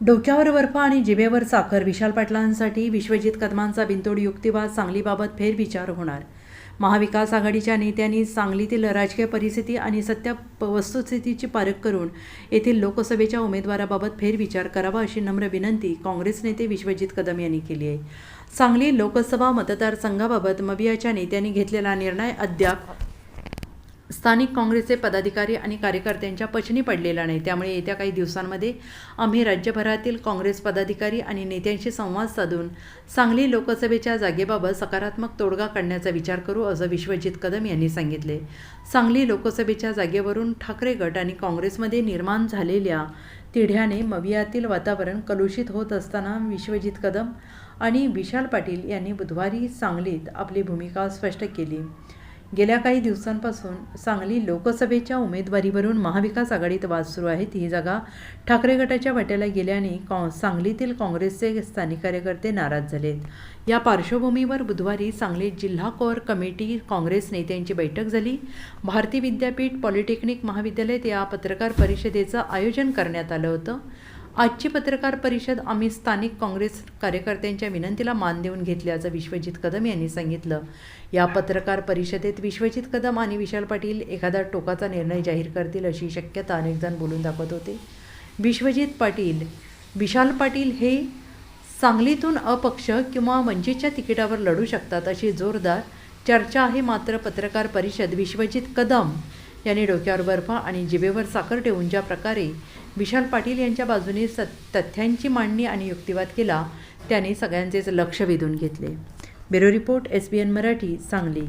डोक्यावर बर्फ आणि जिभेवर साखर. विशाल पाटलांसाठी विश्वजित कदमांचा बिनतोड युक्तिवाद सांगलीबाबत फेरविचार होणार. महाविकास आघाडीच्या नेत्यांनी सांगलीतील राजकीय परिस्थिती आणि सत्य वस्तुस्थितीची पारख करून येथील लोकसभेच्या उमेदवाराबाबत फेरविचार करावा अशी नम्र विनंती काँग्रेस नेते विश्वजित कदम यांनी केली आहे. सांगली लोकसभा मतदारसंघाबाबत मबियाच्या नेत्यांनी घेतलेला निर्णय अद्याप स्थानिक काँग्रेसचे पदाधिकारी आणि कार्यकर्त्यांच्या पचनी पडलेला नाही. त्यामुळे येत्या काही दिवसांमध्ये आम्ही राज्यभरातील काँग्रेस पदाधिकारी आणि नेत्यांशी संवाद साधून सांगली लोकसभेच्या जागेबाबत सकारात्मक तोडगा काढण्याचा विचार करू असं विश्वजित कदम यांनी सांगितले. सांगली लोकसभेच्या जागेवरून ठाकरे गट आणि काँग्रेसमध्ये निर्माण झालेल्या तिढ्याने मवियातील वातावरण कलुषित होत असताना विश्वजित कदम आणि विशाल पाटील यांनी बुधवारी सांगलीत आपली भूमिका स्पष्ट केली. गेल्या काही दिवसांपासून सांगली लोकसभेच्या उमेदवारीवरून महाविकास आघाडीत वाद सुरू आहेत. ही जागा ठाकरे गटाच्या वाट्याला गेल्याने कॉ सांगलीतील काँग्रेसचे स्थानिक कार्यकर्ते नाराज झालेत. या पार्श्वभूमीवर बुधवारी सांगलीत जिल्हा कोर कमिटी काँग्रेस नेत्यांची बैठक झाली. भारती विद्यापीठ पॉलिटेक्निक महाविद्यालयात या पत्रकार परिषदेचं आयोजन करण्यात आलं होतं. आजची पत्रकार परिषद आम्ही स्थानिक काँग्रेस कार्यकर्त्यांच्या विनंतीला मान देऊन घेतल्याचं विश्वजित कदम यांनी सांगितलं. या पत्रकार परिषदेत विश्वजित कदम आणि विशाल पाटील एखादा टोकाचा निर्णय जाहीर करतील अशी शक्यता अनेकजण बोलून दाखवत होते. विश्वजित पाटील विशाल पाटील हे सांगलीतून अपक्ष किंवा वंचितच्या तिकिटावर लढू शकतात अशी जोरदार चर्चा आहे मात्र पत्रकार परिषद विश्वजित कदम यांनी डोक्यावर बर्फ आणि जिभेवर साखर ठेवून ज्या प्रकारे विशाल पाटील यांच्या बाजूने सत तथ्यांची मांडणी आणि युक्तिवाद केला त्याने सगळ्यांचेच लक्ष वेधून घेतले. Bureau report S B N Marathi Sangli.